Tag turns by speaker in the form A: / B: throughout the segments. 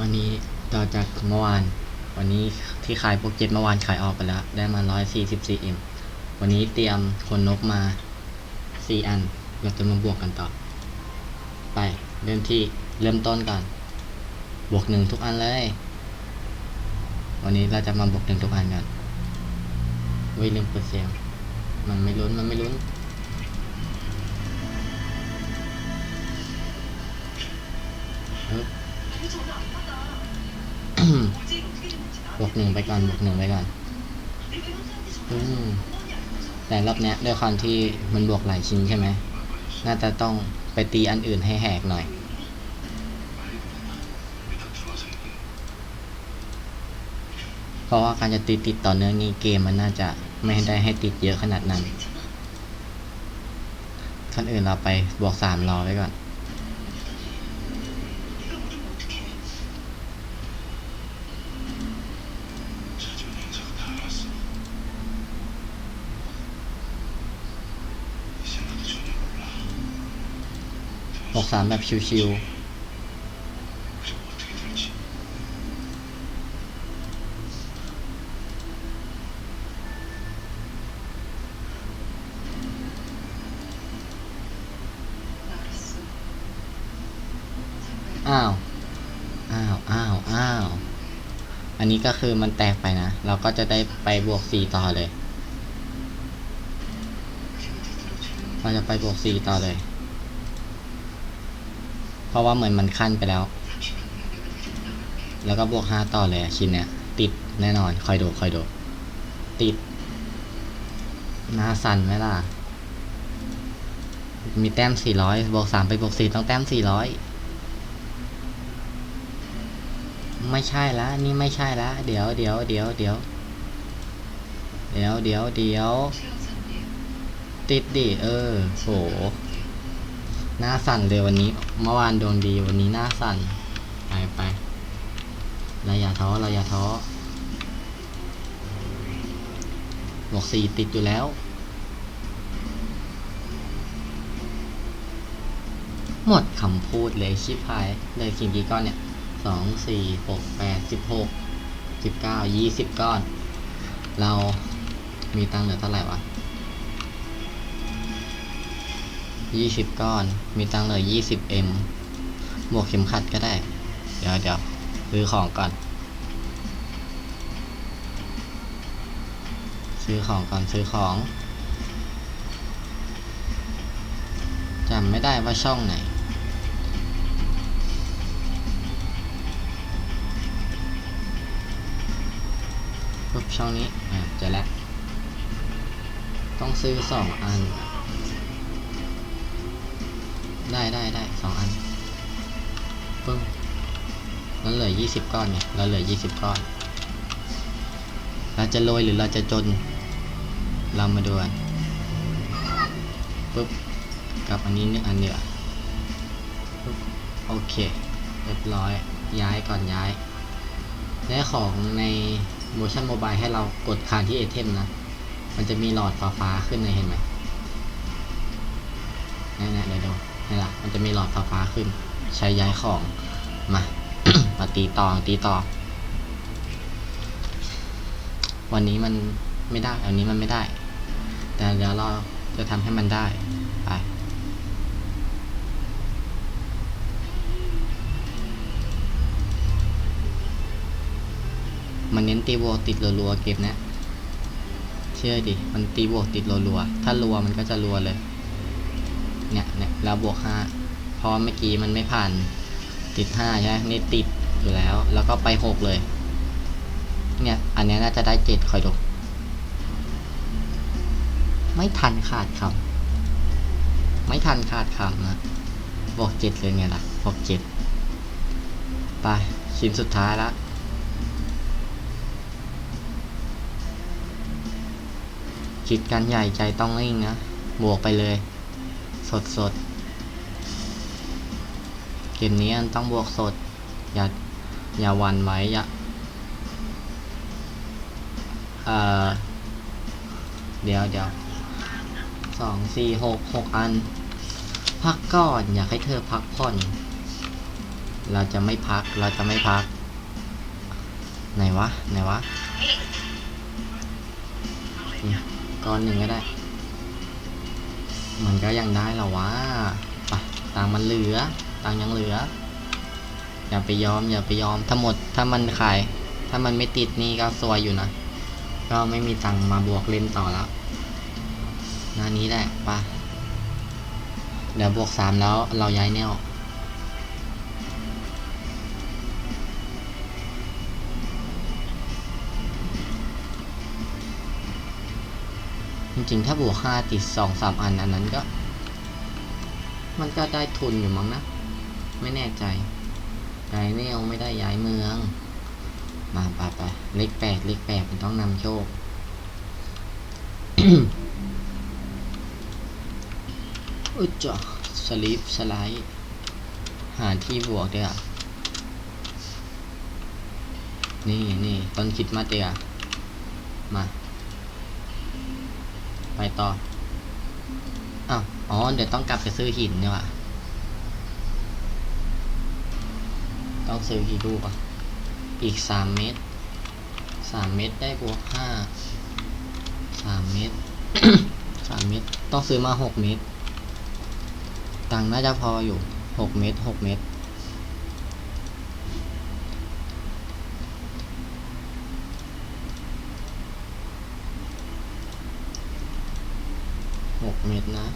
A: วันนี้ต่อจากเมื่อวาน วันนี้ที่ขายพวกเจ็ดเมื่อวานขายออกไปแล้ว ได้มาร้อยสี่สิบสี่เอ็มวันนี้เตรียมคนนกมาสี่อัน เราจะมาบวกกันต่อ ไป เริ่มที่เริ่มต้นก่อน บวกหนึ่งทุกอันเลย วันนี้เราจะมาบวกหนึ่งทุกอันกันเว้ยลืมเปิดเสียง มันไม่ลุ้น มันไม่ลุ้นฮึ บวกหนึ่งไปก่อนบวกหนึ่งไปก่อนอืมแต่รอบนี้ด้วยความที่มันบวกหลายชิ้นใช่ไหม น่าจะต้องไปตีอันอื่นให้แหกหน่อยเพราะว่าการจะตีติดต่อเนื่องนี้เกมมันน่าจะไม่ได้ให้ติดเยอะขนาดนั้นขั้นอื่นเราไปบวกสามรอไว้ก่อน บวกสามแบบชิวๆ อ้าว อ้าว อ้าว อ้าว อันนี้ก็คือมันแตกไปนะ เราก็จะได้ไปบวกสี่ต่อเลย เราจะไปบวกสี่ต่อเลย ราะว่าเหมือนมันขั้นไปแล้ว แล้วก็บวกห้าต่อเลยชิ้นเนี้ย ติดแน่นอน คอยดูคอยดู ติดหน้าสั่นไหมล่ะ มีแต้มสี่ร้อยบวกสามไปบวกสี่ต้องแต้มสี่ร้อยไม่ใช่ละนี่ไม่ใช่ละเดี๋ยวเดี๋ยวเดี๋ยวเดี๋ยวเดี๋ยวเดี๋ยวเดี๋ยวติดดิเออโห หน้าสั่นเลยวันนี้ เมื่อวานดวงดีวันนี้หน้าสั่น ไปไปเราอย่าท้อเราอย่าท้อบอกสี่ติดอยู่แล้วหมดคำพูดเลยชิบหายเลยกินกี่ก้อนเนี่ยสองสี่หกแปดสิบหกสิบเก้ายี่สิบก้อน เรามีตังค์เหลือเท่าไหร่วะ ยี่สิบก้อน มีตังเหลือยี่สิบเอ็มบวกเข็มขัดก็ได้ เดี๋ยวเดี๋ยวซื้อของก่อน ซื้อของก่อนซื้อของจำไม่ได้ว่าช่องไหน ปุ๊บช่องนี้ อ่าจอแล้วต้องซื้อสองอัน ได้ได้ได้สองอันปึ้งแล้วเหลือยี่สิบก้อนไงเราเหลือยี่สิบก้อน เราจะโรยหรือเราจะจน เรามาดูกันปุ๊บกับอันนี้หนึ่งอันเดียวาปุ๊บโอเคเรียบร้อยย้ายก่อนย้าย และของใน motion mobile ให้เรากดคานที่ item นะ มันจะมีหลอดฟ้าๆขึ้นเลยเห็นไหมนี่นๆเดี๋ยวดู นี่ล่ะมันจะมีหลอดฟ้าขึ้น ใช้ย้ายของ มา มาตีต่อตีต่อ วันนี้มันไม่ได้วันนี้มันไม่ได้ แต่เดี๋ยวเราจะทำให้มันได้ไปมันเน้นตีบวติดรัวๆเกมเนี้ยเชื่อดิ มันตีบวติดรัวๆถ้ารัวมันก็จะรัวเลย เนี่ยเนี่ยแล้วบวกห้าเพราะเมื่อกี้มันไม่ผ่านติดห้าใช่ไหมนี่ติดอยู่แล้ว แล้วก็ไปหกเลย เนี่ย อันนี้น่าจะได้เจ็ดคอยดูไม่ทันขาดคำไม่ทันขาดคำนะบวกเจ็ดเลยไงล่ะบวกเจ็ดไปชิ้นสุดท้ายละคิดกันใหญ่ใจต้องนิ่งนะ บวกไปเลย สดสดเกมนี้มันต้องบวกสด อย่า อย่าวันไหวอย่าเอ่อ เดี๋ยวเดี๋ยวสองสี่หกหกอัน พักก่อนอยากให้เธอพักผ่อน เราจะไม่พักเราจะไม่พัก ไหนวะ ไหนวะก้อนหนึ่งก็ได้ มันก็ยังได้หรอวะไปตังมันเหลือ ตังยังเหลือ อย่าไปยอม อย่าไปยอม ถ้าหมด ถ้ามันขาย ถ้ามันไม่ติดนี่ก็ซวยอยู่นะ ก็ไม่มีตังมาบวกเล่นต่อแล้วหนานี้แหละปะเดี๋ยวบวกสามแล้วเราย้ายแนว จริงๆ ถ้าบวกห้าติดสองสามอันอันนั้นก็ มันก็ได้ทุนอยู่มั้งนะ ไม่แน่ใจย้ายแนวไม่ได้ย้ายเมือง มาไปไปเลขแปดเลขแปดมันต้องนำโชคอุยจ้ะสลิปสไลด์ หาที่บวกเดียวนี่นี่ต้นคิดมาเดียวมา ไปต่ออ้าวอ๋อ เดี๋ยวต้องกลับไปซื้อหินเนี่ยว่ะ ต้องซื้อกี่ลูกอะ อีกสามเมตรสามเมตรได้บวกห้าสามเมตรสามเมตรต้องซื้อมาหกเมตรตังค์น่าจะพออยู่หกเมตรหกเมตร หกเมตรนะ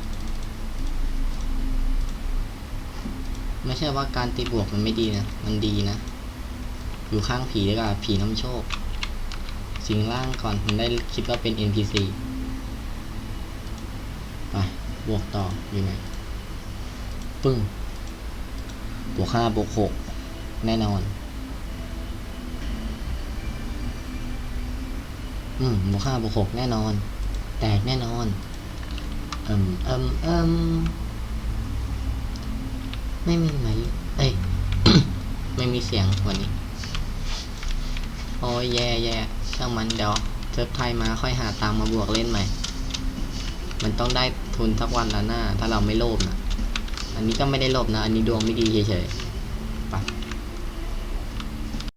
A: ไม่ใช่ว่าการตีบวกมันไม่ดีนะ มันดีนะ อยู่ข้างผีดีกว่าผีน้ำโชค สิงล่างก่อนมันได้คิดว่าเป็น NPC ไปบวกต่ออยู่ไหนปึ้งบวกห้าบวกหกแน่นอน อืมบวกห้าบวกหกแน่นอน แตกแน่นอน อิมเอิมเอิมไม่มีไหมเอ้ย ไม่มีเสียงวันนี้ โอ้ยแย่แย่ช่างมันเดี๋ยวเซิร์ฟไทยมาค่อยหาตังมาบวกเล่นใหม่ มันต้องได้ทุนสักวันละหน้า ถ้าเราไม่โลภนะ อันนี้ก็ไม่ได้โลภนะ อันนี้ดวงไม่ดีเฉยๆ